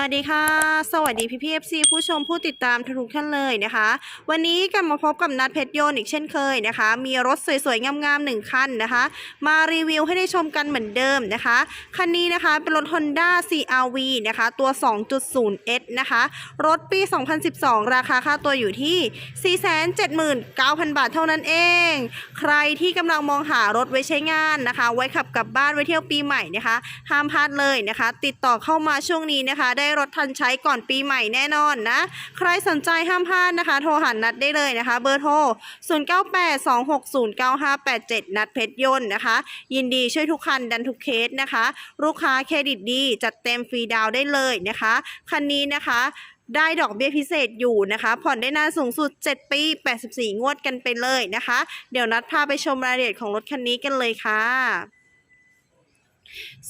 วัสดีค่ะ สวัสดีพี่พีเอฟซีผู้ชมผู้ติดตามทุกท่านเลยนะคะ วันนี้กลับมาพบกับนัดเพชรโยนอีกเช่นเคยนะคะ มีรถสวยๆงามๆหนึ่งคันนะคะ มารีวิวให้ได้ชมกันเหมือนเดิมนะคะ คันนี้นะคะเป็นรถ Honda CRV นะคะ ตัว 2.0S นะคะ รถปี 2012 ราคาค่าตัวอยู่ที่ 479,000 บาทเท่านั้นเอง ใครที่กำลังมองหารถไว้ใช้งานนะคะ ไว้ขับกลับบ้านไว้เที่ยวปีใหม่นะคะ ห้ามพลาดเลยนะคะ ติดต่อเข้ามาช่วงนี้นะคะได้รถทันใช้ก่อนปีใหม่แน่นอนนะ ใครสนใจห้ามพลาดนะคะ โทรหานัดได้เลยนะคะ เบอร์โทร 0982609587 นัดเพชรยนต์นะคะ ยินดีช่วยทุกคันดันทุกเคสนะคะ ลูกค้าเครดิตดีจัดเต็มฟรีดาวได้เลยนะคะ คันนี้นะคะได้ดอกเบี้ยพิเศษอยู่นะคะ ผ่อนได้นานสูงสุด 7 ปี 84 งวดกันไปเลยนะคะ เดี๋ยวนัดพาไปชมรายละเอียดของรถคันนี้กันเลยค่ะ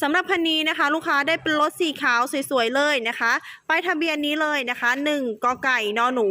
สำหรับคันนี้นะคะ ลูกค้าได้เป็นรถสีขาวสวยๆเลยนะคะป้ายทะเบียนนี้เลยนะคะ1กไก่นหนู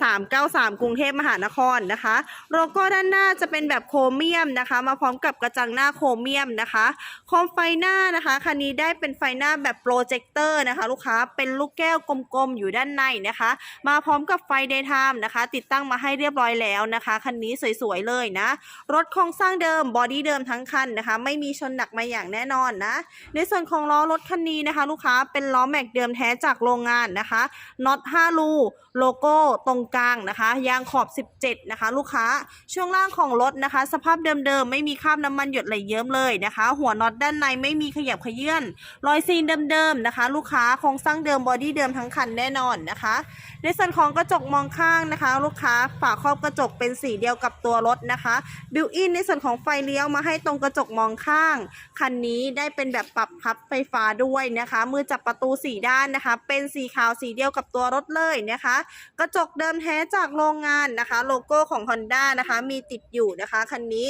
3393 กรุงเทพมหานครนะคะโลโก้ด้านหน้าจะเป็นแบบโครเมียมนะคะ มาพร้อมกับกระจังหน้าโครเมียมนะคะโคมไฟหน้านะคะคันนี้ได้เป็นไฟหน้าแบบโปรเจคเตอร์นะคะ ลูกค้าเป็นลูกแก้วกลมๆอยู่ด้านในนะคะ มาพร้อมกับไฟเดย์ไทม์นะคะ ติดตั้งมาให้เรียบร้อยแล้วนะคะคันนี้สวยๆเลยนะ รถโครงสร้างเดิมบอดี้เดิมทั้งคันนะคะ ไม่มีชนหนักมาอย่างแน่นอนนะ ในส่วนของล้อรถคันนี้นะคะ ลูกค้าเป็นล้อแม็กเดิมแท้จากโรงงานนะคะน็อต5รูโลโก้ตรงกลางนะคะ ยางขอบ 17 นะคะ ลูกค้าช่วงล่างของรถนะคะ สภาพเดิมๆไม่มีคราบน้ำมันหยดไหลเยิ้มเลยนะคะ หัวน็อตด้านในไม่มีขยับขยื่นรอยซีนเดิมๆนะคะ ลูกค้าโครงสร้างเดิมบอดี้เดิมทั้งคันแน่นอนนะคะ ในส่วนของกระจกมองข้างนะคะ ลูกค้าฝาครอบกระจกเป็นสีเดียวกับตัวรถนะคะบิวอินในส่วนของไฟเลี้ยวมาให้ตรงกระจกมองข้าง คันนี้ได้เป็นแบบปรับพับไฟฟ้าด้วยนะคะ มือจับประตูสีด้านนะคะ เป็นสีขาวสีเดียวกับตัวรถเลยนะคะ กระจกเดิมแท้จากโรงงานนะคะ โลโก้ของ Honda นะคะ มีติดอยู่นะคะคันนี้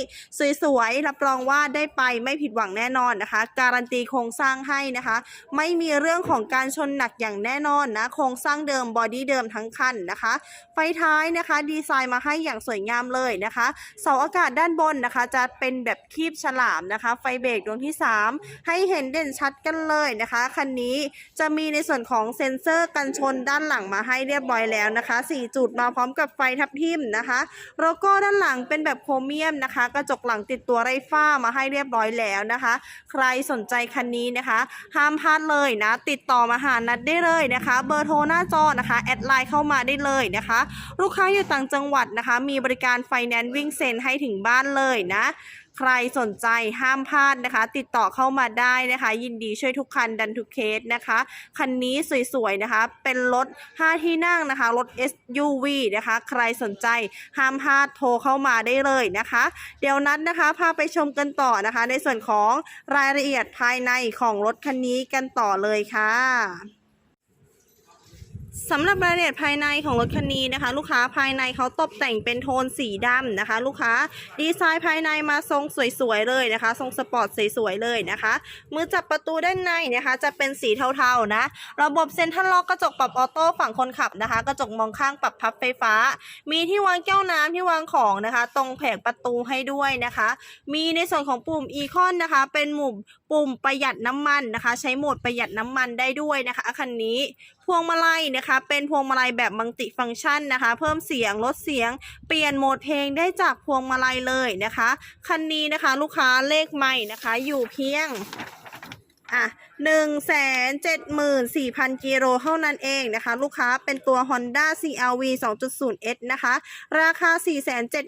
สวยๆรับรองว่าได้ไปไม่ผิดหวังแน่นอนนะคะ การันตีโครงสร้างให้นะคะ ไม่มีเรื่องของการชนหนักอย่างแน่นอนนะโครงสร้างเดิมบอดี้เดิมทั้งคันนะคะ ไฟท้ายนะคะ ดีไซน์มาให้อย่างสวยงามเลยนะคะเสาอากาศด้านบนนะคะ จะเป็นแบบคีบฉลามนะคะ ไฟเบรกดวงที่ 3ให้เห็นเด่นชัดกันเลยนะคะ คันนี้จะมีในส่วนของเซ็นเซอร์กันชนด้านหลังมาให้เรียบร้อยแล้วนะคะ 4 จุดมาพร้อมกับไฟทับทิมนะคะโลโก้ด้านหลังเป็นแบบโครเมียมนะคะ กระจกหลังติดตัวไรฟ้ามาให้เรียบร้อยแล้วนะคะ ใครสนใจคันนี้นะคะ ห้ามพลาดเลยนะ ติดต่อมาหานัดได้เลยนะคะ เบอร์โทรหน้าจอนะคะแอดไลน์เข้ามาได้เลยนะคะ ลูกค้าอยู่ต่างจังหวัดนะคะ มีบริการไฟแนนซ์วิ่งเซ็นให้ถึงบ้านเลยนะ ใครสนใจห้ามพลาดนะคะ ติดต่อเข้ามาได้นะคะ ยินดีช่วยทุกคันดันทุกเคสนะคะ คันนี้สวยๆนะคะ เป็นรถ 5 ที่นั่งนะคะ รถ SUV นะคะ ใครสนใจห้ามพลาดโทรเข้ามาได้เลยนะคะ เดี๋ยวนัดนะคะพาไปชมกันต่อนะคะ ในส่วนของรายละเอียดภายในของรถคันนี้กันต่อเลยค่ะ สำหรับรายละเอียดภายในของรถคันนี้นะคะ ลูกค้าภายในเขาตกแต่งเป็นโทนสีดำนะคะ ลูกค้าดีไซน์ภายในมาทรงสวยๆเลยนะคะ ทรงสปอร์ตสวยๆเลยนะคะ มือจับประตูด้านในนะคะ จะเป็นสีเทาๆนะ ระบบเซ็นทรัลล็อกกระจกปรับออโต้ฝั่งคนขับนะคะ กระจกมองข้างปรับพับไฟฟ้า มีที่วางแก้วน้ำที่วางของนะคะ ตรงแผงประตูให้ด้วยนะคะ มีในส่วนของปุ่มอีคอนนะคะ เป็นปุ่มปุ่มประหยัดน้ำมันนะคะ ใช้โหมดประหยัดน้ำมันได้ด้วยนะคะคันนี้ วงมาลัยนะคะ เป็นพวงมาลัยแบบมัลติฟังก์ชันนะคะ เพิ่มเสียงลดเสียง เปลี่ยนโหมดเพลงได้จากพวงมาลัยเลยนะคะ คันนี้นะคะ ลูกค้าเลขใหม่นะคะ อยู่เพียง อะหนึ่งแสนเจ็ดหมื่นสี่พันกิโลเท่านั้นเองนะคะ ลูกค้าเป็นตัว Honda CRV 2.0S นะคะ ราคา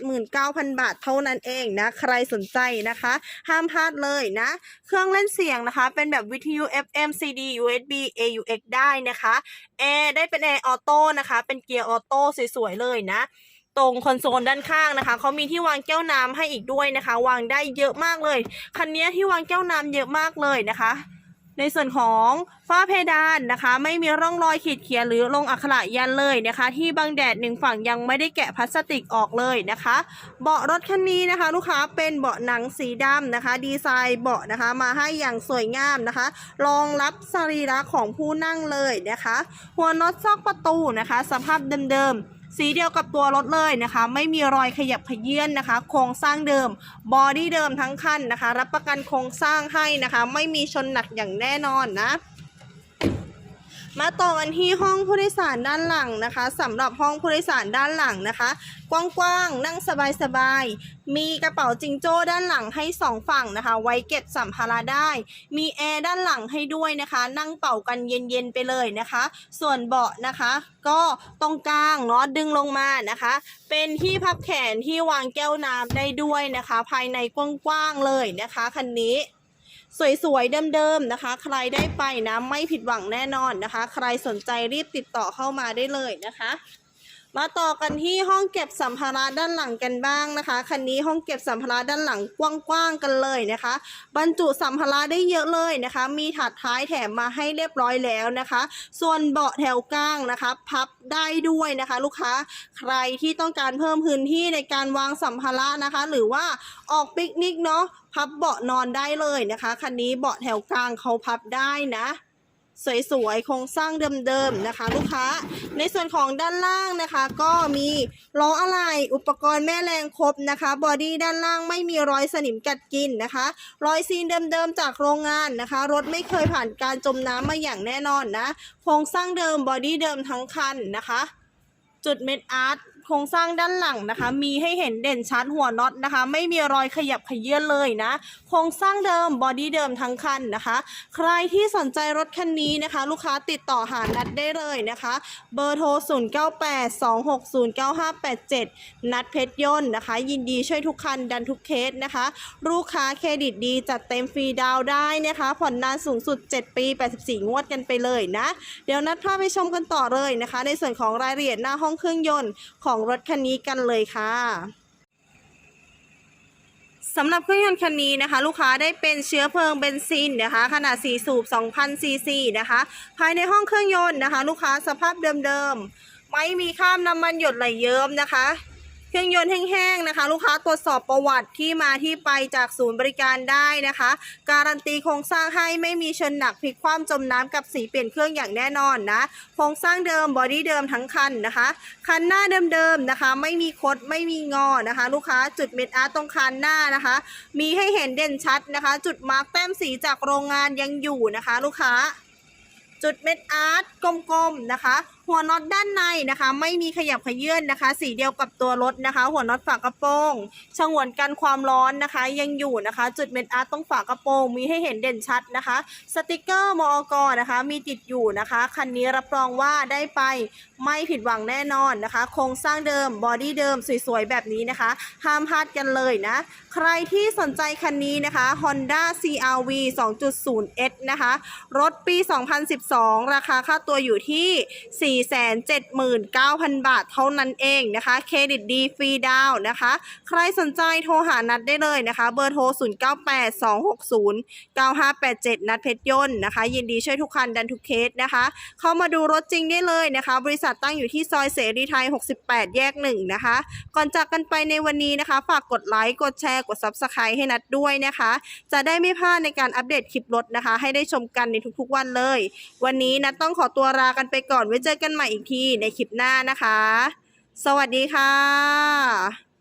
479,000 บาทเท่านั้นเองนะ ใครสนใจนะคะ ห้ามพลาดเลยนะ เครื่องเล่นเสียงนะคะ เป็นแบบวิทยุ FM CD USB AUX ได้นะคะแอร์ได้เป็นแอร์ออโต้นะคะ เป็นเกียร์ออโต้สวยๆเลยนะ ตรงคอนโซลด้านข้างนะคะเขามีที่วางแก้วน้ำให้อีกด้วยนะคะ วางได้เยอะมากเลย คันนี้ที่วางแก้วน้ำเยอะมากเลยนะคะ ในส่วนของฝ้าเพดานนะคะ ไม่มีร่องรอยขีดเขียนหรือลงอักขระยันเลยนะคะ ที่บังแดดหนึ่งฝั่งยังไม่ได้แกะพลาสติกออกเลยนะคะ เบาะรถคันนี้นะคะ ลูกค้าเป็นเบาะหนังสีดำนะคะ ดีไซน์เบาะนะคะ มาให้อย่างสวยงามนะคะรองรับสรีระของผู้นั่งเลยนะคะ หัวน็อตซอกประตูนะคะ สภาพเดิมๆ สีเดียวกับตัวรถเลยนะคะ ไม่มีรอยขยับขยื่นนะคะ โครงสร้างเดิมบอดี้เดิมทั้งคันนะคะ รับประกันโครงสร้างให้นะคะ ไม่มีชนหนักอย่างแน่นอนนะ มาต่อกันที่ห้องผู้โดยสารด้านหลังนะคะสำหรับห้องผู้โดยสารด้านหลังนะคะ กว้างๆนั่งสบายๆมีกระเป๋าจิงโจ้ด้านหลังให้สองฝั่งนะคะ ไว้เก็บสัมภาระได้ มีแอร์ด้านหลังให้ด้วยนะคะ นั่งเป่ากันเย็นๆไปเลยนะคะ ส่วนเบาะนะคะ ก็ตรงกลางเนาะดึงลงมานะคะ เป็นที่พับแขนที่วางแก้วน้ำได้ด้วยนะคะ ภายในกว้างๆเลยนะคะคันนี้ สวยๆ เดิมๆนะคะ ใครได้ไปนะไม่ผิดหวังแน่นอนนะคะ ใครสนใจรีบติดต่อเข้ามาได้เลยนะคะ มาต่อกันที่ห้องเก็บสัมภาระด้านหลังกันบ้างนะคะ คันนี้ห้องเก็บสัมภาระด้านหลังกว้างๆกันเลยนะคะ บรรจุสัมภาระได้เยอะเลยนะคะ มีถาดท้ายแถมมาให้เรียบร้อยแล้วนะคะ ส่วนเบาะแถวกลางนะคะ พับได้ด้วยนะคะ ลูกค้าใครที่ต้องการเพิ่มพื้นที่ในการวางสัมภาระนะคะ หรือว่าออกปิกนิกเนาะพับเบาะนอนได้เลยนะคะ คันนี้เบาะแถวกลางเขาพับได้นะ สวยๆโครงสร้างเดิมๆนะคะ ลูกค้า ในส่วนของด้านล่างนะคะ ก็มีล้ออะไหล่อุปกรณ์แม่แรงครบนะคะ บอดี้ด้านล่างไม่มีรอยสนิมกัดกินนะคะ รอยซีนเดิมๆจากโรงงานนะคะ รถไม่เคยผ่านการจมน้ำมาอย่างแน่นอนนะ โครงสร้างเดิมบอดี้เดิมทั้งคันนะคะ จุดเม็ดอาร์ต โครงสร้างด้านหลังนะคะ มีให้เห็นเด่นชัดหัวน็อตนะคะ ไม่มีรอยขยับขยื่นเลยนะ โครงสร้างเดิมบอดี้เดิมทั้งคันนะคะ ใครที่สนใจรถคันนี้นะคะ ลูกค้าติดต่อหานัดได้เลยนะคะ เบอร์โทร 0982609587 นัดเพชรยนต์นะคะ ยินดีช่วยทุกคันดันทุกเคสนะคะ ลูกค้าเครดิตดีจัดเต็มฟรีดาวได้นะคะ ผ่อนนานสูงสุด 7 ปี 84 งวดกันไปเลยนะ เดี๋ยวนัดพาไปชมกันต่อเลยนะคะ ในส่วนของรายละเอียดหน้าห้องเครื่องยนต์ขอของรถคันนี้กันเลยค่ะสำหรับเครื่องยนต์คันนี้นะคะ ลูกค้าได้เป็นเชื้อเพลิงเบนซินนะคะ ขนาด 4 สูบ 2,000 ซีซีนะคะ ภายในห้องเครื่องยนต์นะคะ ลูกค้าสภาพเดิมๆ ไม่มีข้ามน้ำมันหยดไหลเยิ้มนะคะ เครื่องยนต์แห้งๆนะคะ ลูกค้าตรวจสอบประวัติที่มาที่ไปจากศูนย์บริการได้นะคะ การันตีโครงสร้างให้ไม่มีชนหนักพลิกคว่ำจมน้ำกับสีเปลี่ยนเครื่องอย่างแน่นอนนะโครงสร้างเดิมบอดี้เดิมทั้งคันนะคะคันหน้าเดิมๆนะคะ ไม่มีคดไม่มีงอนะคะ ลูกค้าจุดเม็ดอาร์ตตรงคันหน้านะคะ มีให้เห็นเด่นชัดนะคะ จุดมาร์กแต้มสีจากโรงงานยังอยู่นะคะ ลูกค้า จุดเม็ดอาร์ตกลมๆนะคะ หัวน็อตด้านในนะคะ ไม่มีขยับขยื่นนะคะ สีเดียวกับตัวรถนะคะ หัวน็อตฝากระโปรงฉงวนกันความร้อนนะคะ ยังอยู่นะคะ จุดเม็ดอาร์ตตรงฝากระโปรงมีให้เห็นเด่นชัดนะคะ สติกเกอร์มอกนะคะ มีติดอยู่นะคะคันนี้รับรองว่าได้ไปไม่ผิดหวังแน่นอนนะคะ โครงสร้างเดิมบอดี้เดิมสวยๆแบบนี้นะคะ ห้ามพลาดกันเลยนะ ใครที่สนใจคันนี้นะคะ Honda CRV 2.0S นะคะ รถปี 2012 ราคาค่าตัวอยู่ที่479,000 บาทเท่านั้นเองนะคะ เครดิตดีฟรีดาวนะคะ ใครสนใจโทรหานัดได้เลยนะคะ เบอร์โทร 0982609587 นัดเพชรยนต์นะคะ ยินดีช่วยทุกคันดันทุกเคสนะคะ เข้ามาดูรถจริงได้เลยนะคะ บริษัทตั้งอยู่ที่ซอยเสรีไทย 68 แยก 1 นะคะ ก่อนจากกันไปในวันนี้นะคะ ฝากกดไลค์ กดแชร์ กด Subscribe ให้นัดด้วยนะคะ จะได้ไม่พลาดในการอัปเดตคลิปรถนะคะ ให้ได้ชมกันในทุกๆวันเลย วันนี้นัดต้องขอตัวลากันไปก่อนไว้เจอกันใหม่อีกทีในคลิปหน้านะคะ สวัสดีค่ะ